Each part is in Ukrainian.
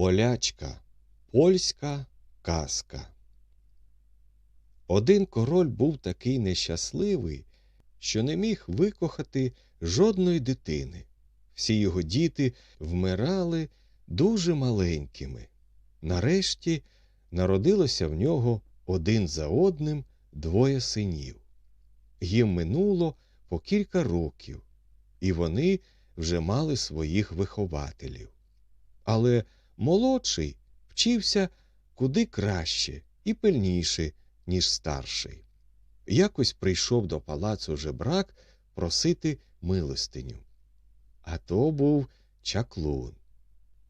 Болячка польська казка. Один король був такий нещасливий, що не міг викохати жодної дитини. Всі його діти вмирали дуже маленькими. Нарешті народилося в нього один за одним двоє синів. Їм минуло по кілька років, і вони вже мали своїх вихователів. Але молодший вчився куди краще і пильніше, ніж старший. Якось прийшов до палацу жебрак просити милостиню. А то був чаклун.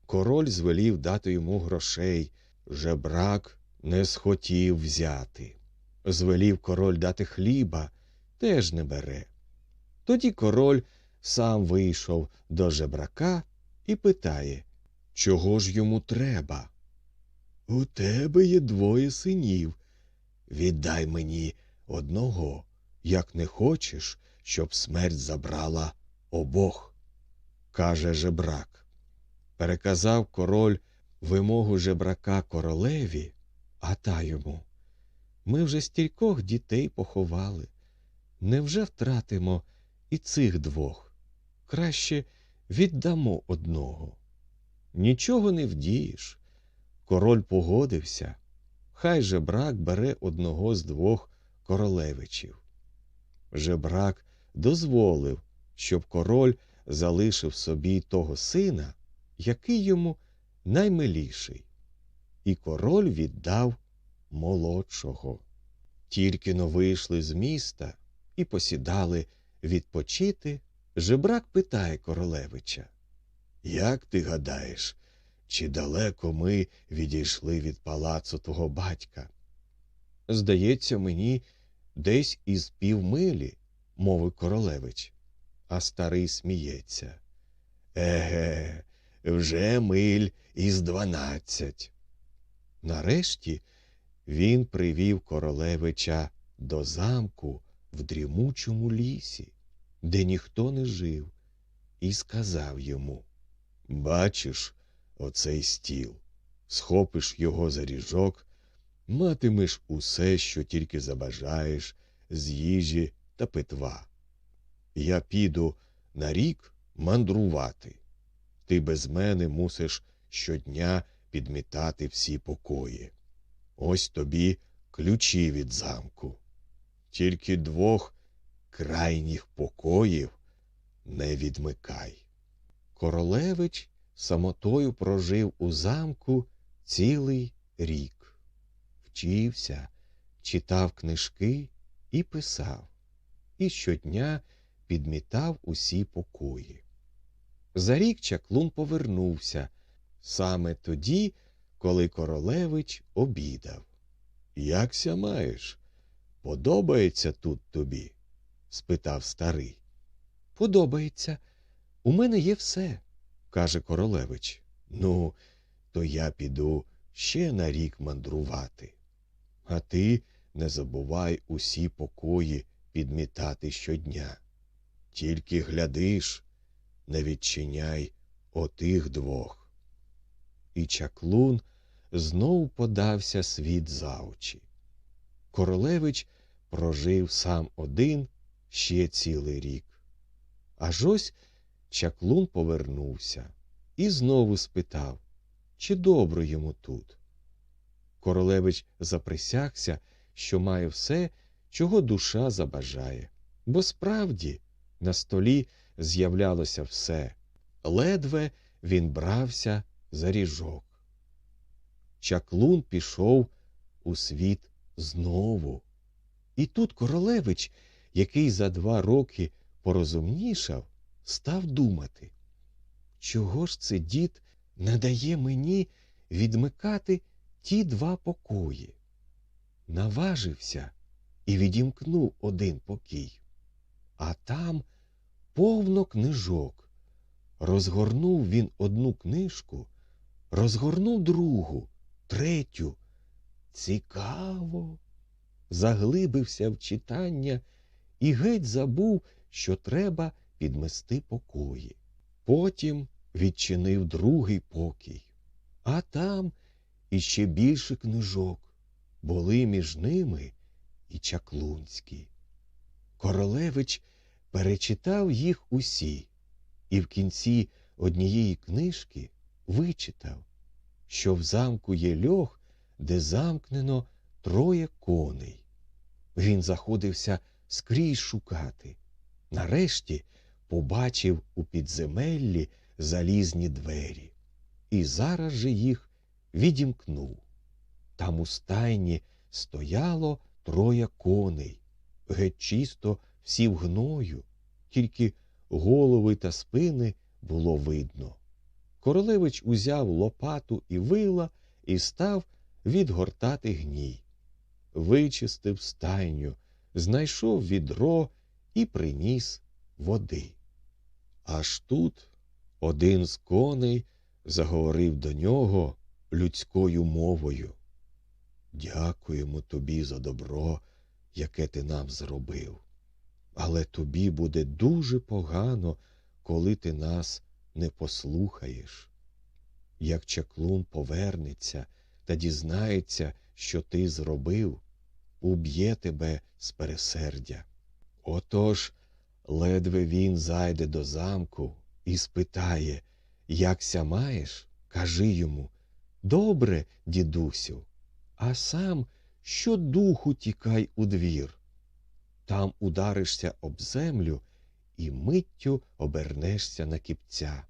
Король звелів дати йому грошей, жебрак не схотів взяти. Звелів король дати хліба, теж не бере. Тоді король сам вийшов до жебрака і питає, чого ж йому треба? У тебе є двоє синів. Віддай мені одного, як не хочеш, щоб смерть забрала обох, каже жебрак. Переказав король вимогу жебрака королеві, а та йому. Ми вже стількох дітей поховали. Невже втратимо і цих двох? Краще віддамо одного. Нічого не вдієш. Король погодився, хай жебрак бере одного з двох королевичів. Жебрак дозволив, щоб король залишив собі того сина, який йому наймиліший, і король віддав молодшого. Тільки но вийшли з міста і посідали відпочити. Жебрак питає королевича Як ти гадаєш, чи далеко ми відійшли від палацу твого батька? Здається, мені десь із півмилі, мовив королевич, а старий сміється. Еге, вже миль із дванадцять. Нарешті він привів королевича до замку в дрімучому лісі, де ніхто не жив, і сказав йому Бачиш, оцей стіл, схопиш його за ріжок, матимеш усе, що тільки забажаєш, з їжі та питва. Я піду на рік мандрувати. Ти без мене мусиш щодня підмітати всі покої. Ось тобі ключі від замку. Тільки двох крайніх покоїв не відмикай. Королевич самотою прожив у замку цілий рік. Вчився, читав книжки і писав, і щодня підмітав усі покої. За рік чаклун повернувся саме тоді, коли королевич обідав. Якся маєш? Подобається тут тобі? спитав старий. Подобається. У мене є все каже королевич. Ну, то я піду ще на рік мандрувати. А ти не забувай усі покої підмітати щодня. Тільки глядиш, не відчиняй отих двох. І чаклун знов подався світ за очі. Королевич прожив сам один ще цілий рік. Аж ось Чаклун повернувся і знову спитав, чи добре йому тут. Королевич заприсягся, що має все, чого душа забажає, бо справді на столі з'являлося все, ледве він брався за ріжок. Чаклун пішов у світ знову. І тут королевич, який за два роки порозумнішав, став думати, чого ж це дід не дає мені відмикати ті два покої? Наважився і відімкнув один покій, а там повно книжок. Розгорнув він одну книжку, розгорнув другу, третю. Цікаво. Заглибився в читання і геть забув, що треба підмести покої. Потім відчинив другий покій. а там іще більше книжок. Були між ними і чаклунські. Королевич перечитав їх усі, і в кінці однієї книжки вичитав, що в замку є льох, де замкнено троє коней. Він заходився скрізь шукати. Нарешті побачив у підземеллі залізні двері і зараз же їх відімкнув. Там у стайні стояло троє коней, геть чисто всі в гною, тільки голови та спини було видно. Королевич узяв лопату і вила і став відгортати гній. Вичистив стайню, знайшов відро і приніс води. Аж тут один з коней заговорив до нього людською мовою. Дякуємо тобі за добро, яке ти нам зробив. Але тобі буде дуже погано, коли ти нас не послухаєш. Як чаклун повернеться та дізнається, що ти зробив, уб'є тебе з пересердя. Отож, ледве він зайде до замку і спитає, якся маєш, кажи йому Добре, дідусю, а сам щодуху тікай у двір. Там ударишся об землю і миттю обернешся на кіпця.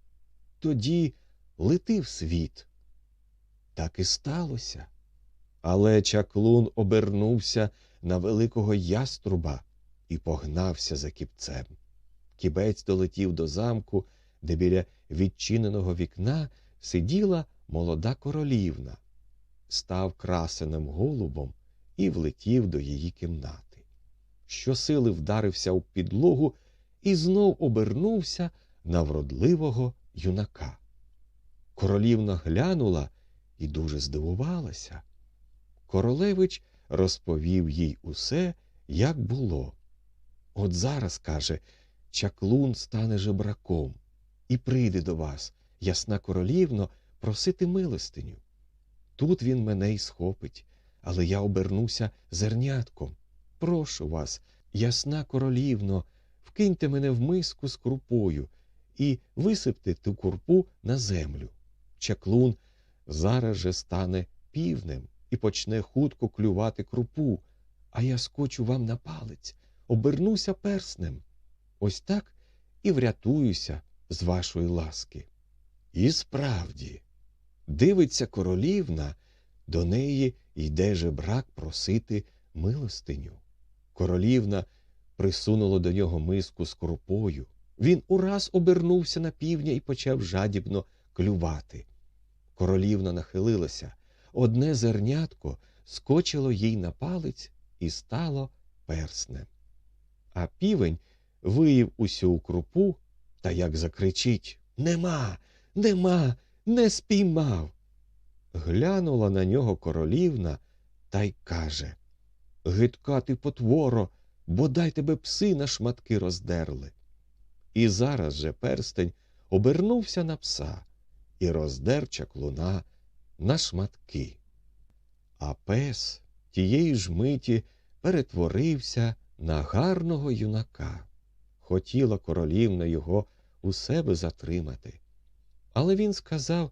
Тоді лети в світ. Так і сталося. Але чаклун обернувся на великого яструба і погнався за кіпцем. Кібець долетів до замку, де біля відчиненого вікна сиділа молода королівна, став красеним голубом і влетів до її кімнати. Щосили вдарився у підлогу і знов обернувся на вродливого юнака. Королівна глянула і дуже здивувалася. Королевич розповів їй усе, як було. От зараз, каже, чаклун стане жебраком і прийде до вас, ясна королівно, просити милостиню. Тут він мене й схопить, але я обернуся зернятком. Прошу вас, ясна королівно, вкиньте мене в миску з крупою і висипте ту курпу на землю. Чаклун зараз же стане півнем і почне хутко клювати крупу, а я скочу вам на палець, обернуся перснем. Ось так і врятуюся з вашої ласки. І справді, дивиться королівна, до неї йде жебрак просити милостиню. Королівна присунула до нього миску з крупою. Він ураз обернувся на півня і почав жадібно клювати. Королівна нахилилася, одне зернятко скочило їй на палець і стало перснем. А півень виїв усю крупу та як закричить Нема, нема, не спіймав. Глянула на нього королівна та й каже Гидка ти потворо, бодай тебе пси на шматки роздерли. І зараз же перстень обернувся на пса і роздер чаклуна на шматки. А пес тієї ж миті перетворився на гарного юнака. Хотіла королівна його у себе затримати. Але він сказав,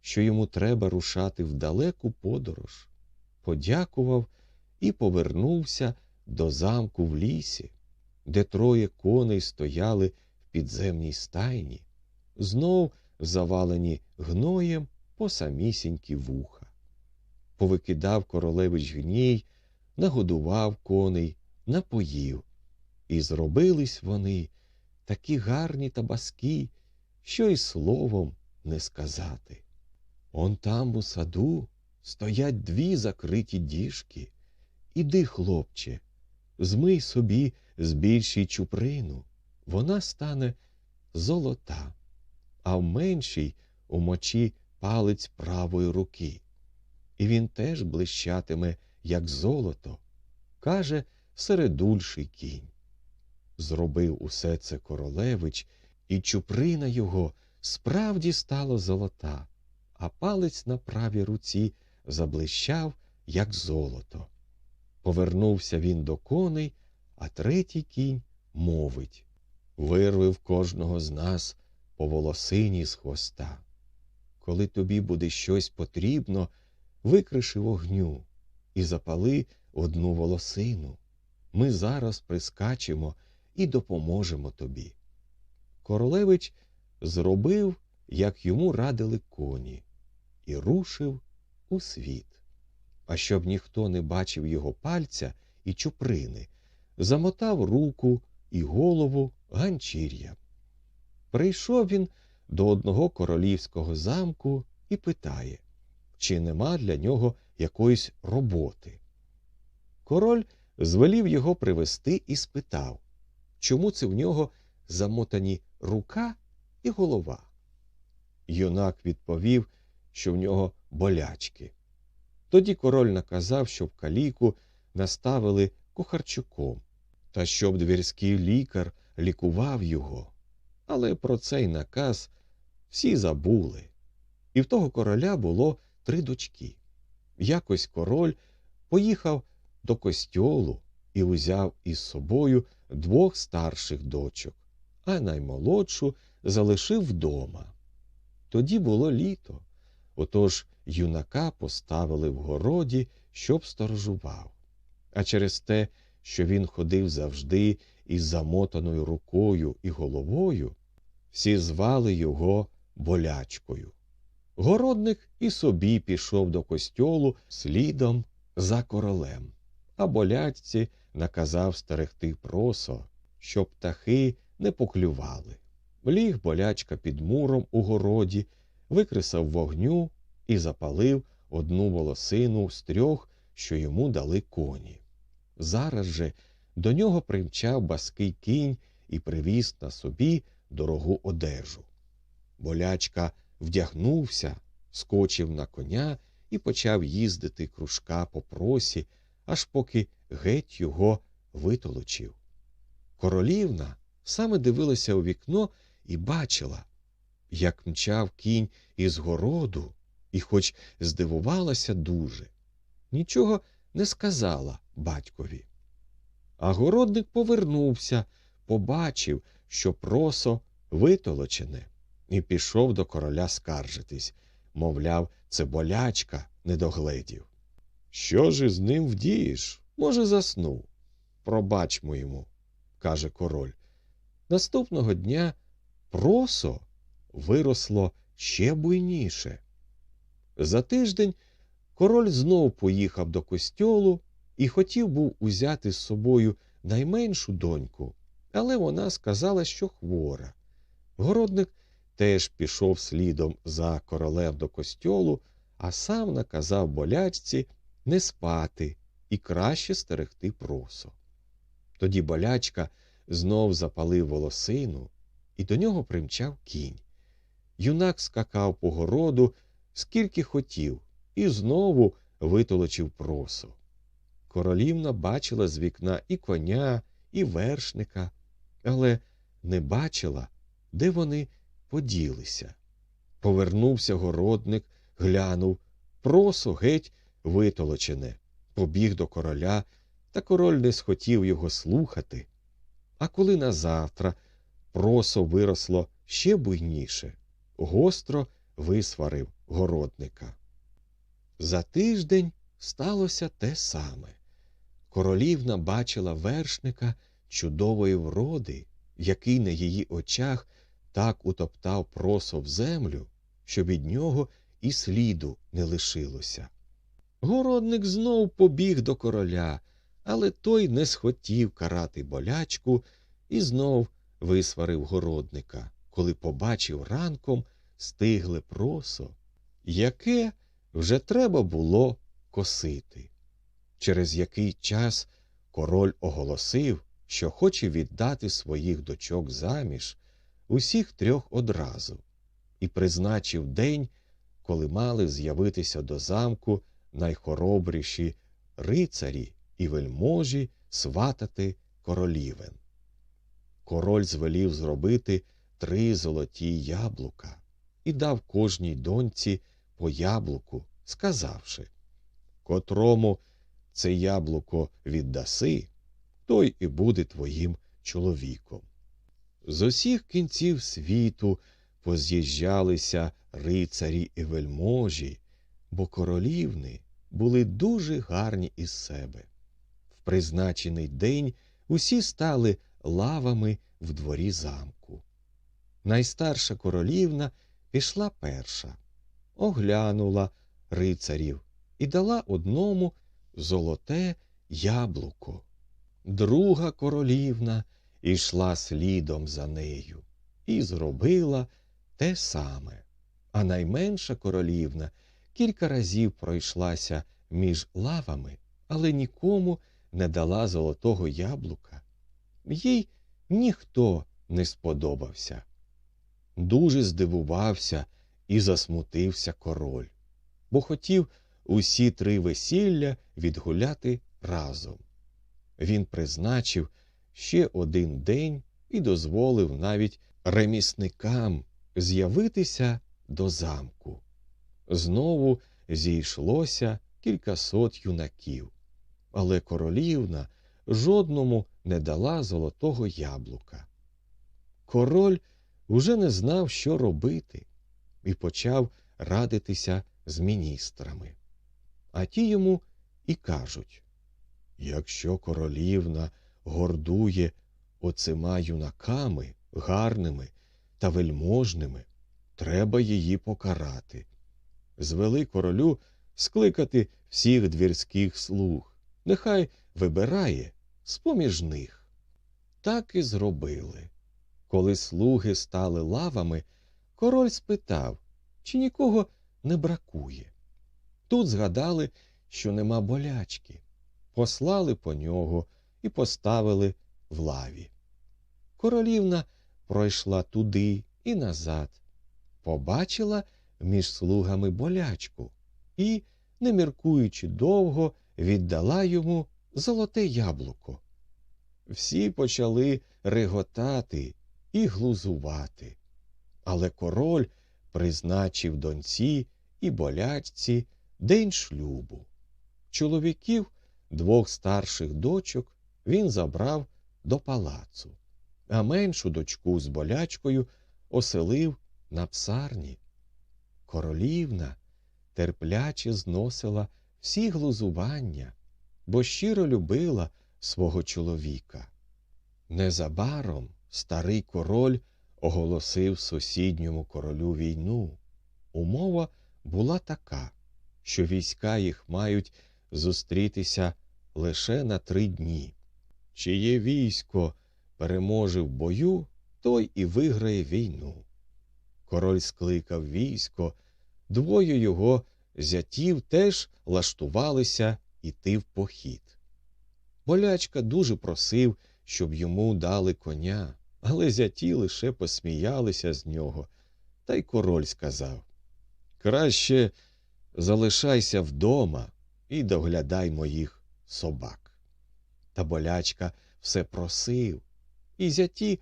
що йому треба рушати в далеку подорож, подякував і повернувся до замку в лісі, де троє коней стояли в підземній стайні, знов завалені гноєм по самісінькі вуха. Повикидав королевич гній, нагодував коней, напоїв, і зробились вони такі гарні та баскі, що й словом не сказати. Он там у саду стоять дві закриті діжки. Іди, хлопче, змий собі збільший чуприну, вона стане золота, а в меншій умочі палець правої руки. І він теж блищатиме, як золото, каже середульший кінь. Зробив усе це королевич, і чуприна його справді стала золота, а палець на правій руці заблищав, як золото. Повернувся він до коней, а третій кінь мовить Вирви в кожного з нас по волосині з хвоста. Коли тобі буде щось потрібно, викриши вогню і запали одну волосину. Ми зараз прискачемо і допоможемо тобі. Королевич зробив, як йому радили коні, і рушив у світ. А щоб ніхто не бачив його пальця і чуприни, замотав руку і голову ганчір'я. Прийшов він до одного королівського замку і питає, чи нема для нього якоїсь роботи. Король звелів його привести і спитав, чому це в нього замотані рука і голова. Юнак відповів, що в нього болячки. Тоді король наказав, щоб каліку наставили кухарчуком, та щоб двірський лікар лікував його. Але про цей наказ всі забули. І в того короля було три дочки. Якось король поїхав до костьолу і узяв із собою двох старших дочок, а наймолодшу залишив вдома. Тоді було літо, отож юнака поставили в городі, щоб сторожував. А через те, що він ходив завжди із замотаною рукою і головою, всі звали його болячкою. Городник і собі пішов до костьолу слідом за королем, а болячці наказав стерегти просо, щоб птахи не поклювали. Ліг болячка під муром у городі, викресав вогню і запалив одну волосину з трьох, що йому дали коні. Зараз же до нього примчав баский кінь і привіз на собі дорогу одежу. Болячка вдягнувся, скочив на коня і почав їздити кружка по просі, аж поки геть його витолочив. Королівна саме дивилася у вікно і бачила, як мчав кінь із городу, і, хоч здивувалася дуже, нічого не сказала батькові. А городник повернувся, побачив, що просо витолочене, і пішов до короля скаржитись. Мовляв, це болячка не догледів. Що ж із ним вдієш? Може, заснув. Пробачмо йому, каже король. Наступного дня просо виросло ще буйніше. За тиждень король знов поїхав до костьолу і хотів був узяти з собою найменшу доньку, але вона сказала, що хвора. Городник теж пішов слідом за королем до костьолу, а сам наказав болячці не спати і краще стерегти просо. Тоді болячка знов запалив волосину, і до нього примчав кінь. Юнак скакав по городу, скільки хотів, і знову витолочив просо. Королівна бачила з вікна і коня, і вершника, але не бачила, де вони поділися. Повернувся городник, глянув, просо геть витолочене, побіг до короля, та король не схотів його слухати. А коли назавтра просо виросло ще буйніше, гостро висварив городника. За тиждень сталося те саме. Королівна бачила вершника чудової вроди, який на її очах так утоптав просо в землю, що від нього і сліду не лишилося. Городник знов побіг до короля, але той не схотів карати болячку і знов висварив городника, коли побачив ранком стигле просо, яке вже треба було косити. Через який час король оголосив, що хоче віддати своїх дочок заміж усіх трьох одразу, і призначив день, коли мали з'явитися до замку найхоробріші рицарі і вельможі сватати королівен. Король звелів зробити три золоті яблука і дав кожній доньці по яблуку, сказавши Котрому це яблуко віддаси, той і буде твоїм чоловіком. З усіх кінців світу поз'їжджалися рицарі і вельможі, бо королівни були дуже гарні із себе. В призначений день усі стали лавами в дворі замку. Найстарша королівна пішла перша, оглянула рицарів і дала одному золоте яблуко. Друга королівна ішла слідом за нею і зробила те саме. А найменша королівна кілька разів пройшлася між лавами, але нікому не дала золотого яблука. Їй ніхто не сподобався. Дуже здивувався і засмутився король, бо хотів усі три весілля відгуляти разом. Він призначив ще один день і дозволив навіть ремісникам з'явитися до замку. Знову зійшлося кількасот юнаків, але королівна жодному не дала золотого яблука. Король уже не знав, що робити, і почав радитися з міністрами. А ті йому і кажуть якщо королівна гордує оцима юнаками гарними та вельможними, треба її покарати. Звели королю скликати всіх двірських слуг, нехай вибирає з поміж них. Так і зробили. Коли слуги стали лавами, король спитав, чи нікого не бракує. Тут згадали, що нема болячки, послали по нього і поставили в лаві. Королівна пройшла туди і назад, побачила між слугами болячку і, не міркуючи довго, віддала йому золоте яблуко. Всі почали реготати і глузувати. Але король призначив доньці і болячці день шлюбу. Чоловіків, двох старших дочок, він забрав до палацу, а меншу дочку з болячкою оселив на псарні. Королівна терпляче зносила всі глузування, бо щиро любила свого чоловіка. Незабаром старий король оголосив сусідньому королю війну. Умова була така, що війська їх мають зустрітися лише на три дні. Чиє військо переможе в бою, той і виграє війну. Король скликав військо, двоє його зятів теж лаштувалися іти в похід. Болячка дуже просив, щоб йому дали коня, але зяті лише посміялися з нього, та й король сказав Краще залишайся вдома і доглядай моїх собак. Та болячка все просив, і зяті,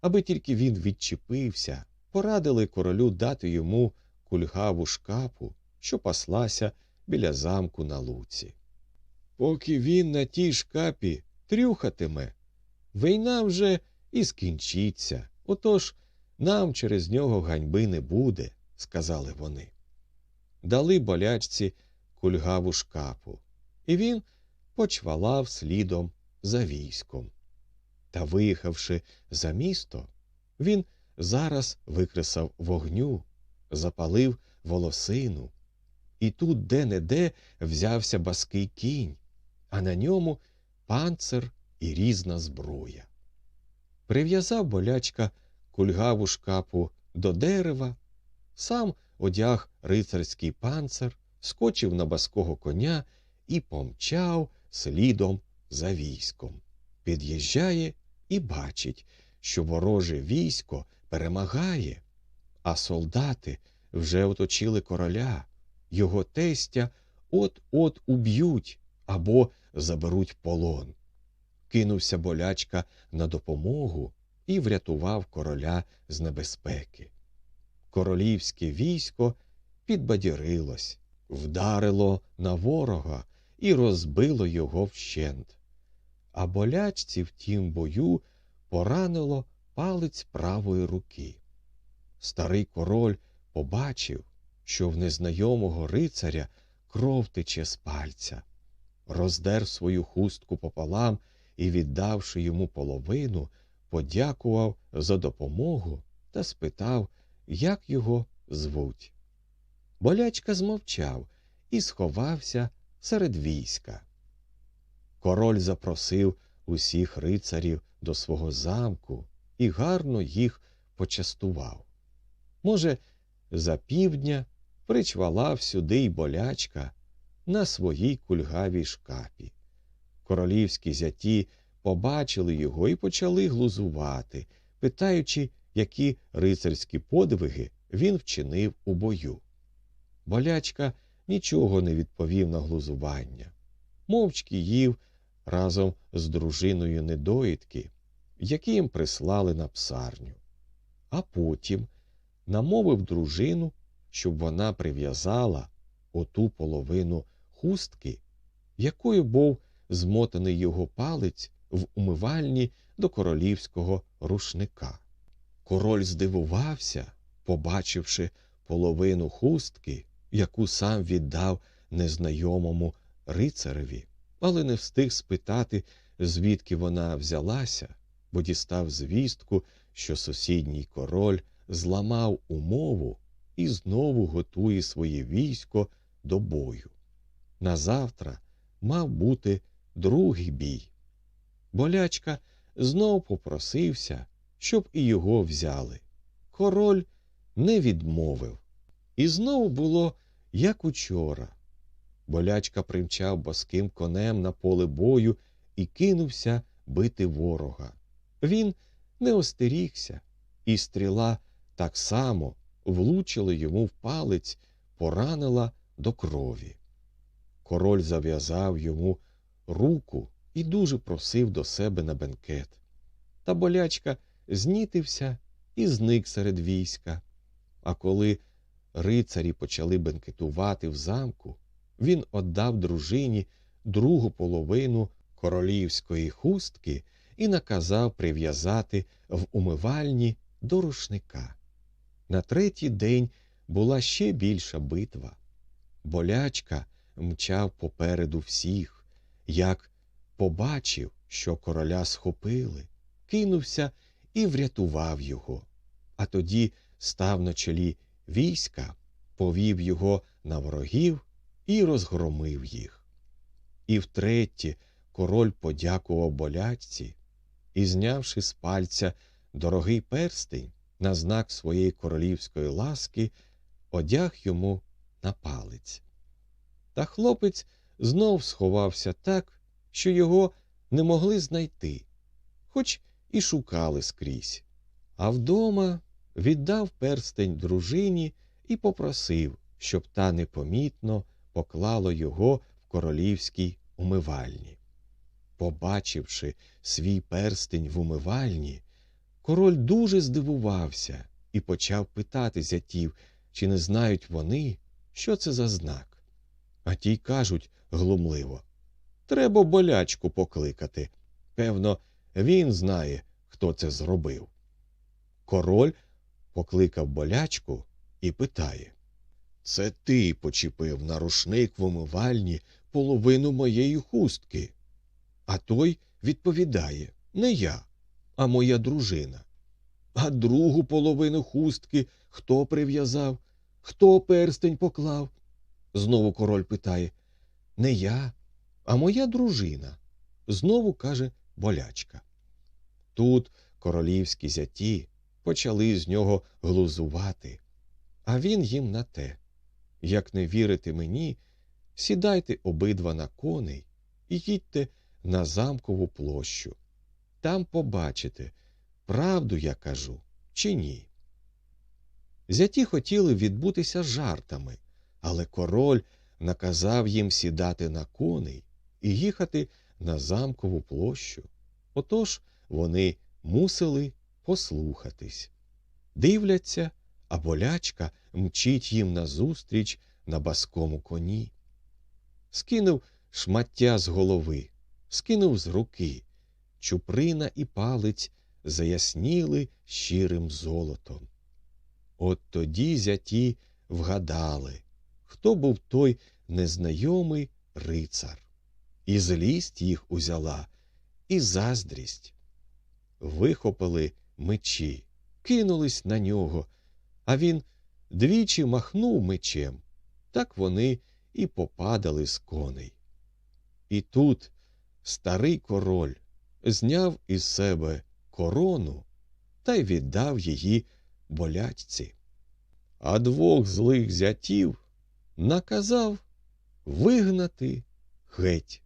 аби тільки він відчепився, порадили королю дати йому кульгаву шкапу, що паслася біля замку на луці. Поки він на тій шкапі трюхатиме, війна вже і скінчиться. Отож нам через нього ганьби не буде, сказали вони. Дали болячці кульгаву шкапу, і він почвалав слідом за військом. Та, виїхавши за місто, він зараз викресав вогню, запалив волосину, і тут де не де взявся баский кінь, а на ньому панцир і різна зброя. Прив'язав болячка кульгаву шкапу до дерева, сам одяг рицарський панцир, скочив на баского коня і помчав слідом за військом. Під'їжджає і бачить, що вороже військо перемагає, а солдати вже оточили короля, його тестя от-от уб'ють або заберуть полон. Кинувся болячка на допомогу і врятував короля з небезпеки. Королівське військо підбадьорилось, вдарило на ворога і розбило його вщент. А болячці в тім бою поранило палець правої руки. Старий король побачив, що в незнайомого рицаря кров тече з пальця, роздер свою хустку пополам і, віддавши йому половину, подякував за допомогу та спитав, як його звуть. Болячка змовчав і сховався серед війська. Король запросив усіх рицарів до свого замку і гарно їх почастував. Може, за півдня причвалав сюди й болячка на своїй кульгавій шкапі. Королівські зяті побачили його і почали глузувати, питаючи, які рицарські подвиги він вчинив у бою. Болячка нічого не відповів на глузування, мовчки їв разом з дружиною недоїдки, які їм прислали на псарню. А потім намовив дружину, щоб вона прив'язала оту половину хустки, якою був змотаний його палець в умивальні до королівського рушника. Король здивувався, побачивши половину хустки, яку сам віддав незнайомому рицареві, але не встиг спитати, звідки вона взялася, бо дістав звістку, що сусідній король зламав умову і знову готує своє військо до бою. Назавтра мав бути другий бій. Болячка знов попросився, щоб і його взяли. Король не відмовив. І знову було, як учора. Болячка примчав боским конем на поле бою і кинувся бити ворога. Він не остерігся, і стріла так само влучила йому в палець, поранила до крові. Король зав'язав йому руку і дуже просив до себе на бенкет. Та болячка знітився і зник серед війська. А коли рицарі почали бенкетувати в замку, він отдав дружині другу половину королівської хустки і наказав прив'язати в умивальні до рушника. На третій день була ще більша битва. Болячка мчав попереду всіх, як побачив, що короля схопили, кинувся і врятував його. А тоді став на чолі війська, повів його на ворогів і розгромив їх. І втретє король подякував болячці і, знявши з пальця дорогий перстень на знак своєї королівської ласки, одяг йому на палець. Та хлопець знов сховався так, що його не могли знайти, хоч і шукали скрізь. А вдома віддав перстень дружині і попросив, щоб та непомітно поклала його в королівській умивальні. Побачивши свій перстень в умивальні, король дуже здивувався і почав питати зятів, чи не знають вони, що це за знак. А ті кажуть глумливо Треба болячку покликати. Певно, він знає, хто це зробив. Король покликав болячку і питає Це ти почепив на рушник в умивальні половину моєї хустки. А той відповідає Не я, а моя дружина. А другу половину хустки хто прив'язав, хто перстень поклав? Знову король питає Не я, а моя дружина. Знову каже болячка. Тут королівські зяті почали з нього глузувати, а він їм на те. Як не вірите мені, сідайте обидва на коней і їдьте на замкову площу. Там побачите, правду я кажу чи ні. Зяті хотіли відбутися жартами, але король наказав їм сідати на коней і їхати на замкову площу. Отож вони мусили послухатись. Дивляться, а болячка мчить їм назустріч на баскому коні. Скинув шмаття з голови, скинув з руки, чуприна і палець заясніли щирим золотом. От тоді зяті вгадали, хто був той незнайомий рицар. І злість їх узяла, і заздрість. Вихопили мечі, кинулись на нього, а він двічі махнув мечем, так вони і попадали з коней. І тут старий король зняв із себе корону та й віддав її болячці. А двох злих зятів наказав вигнати геть.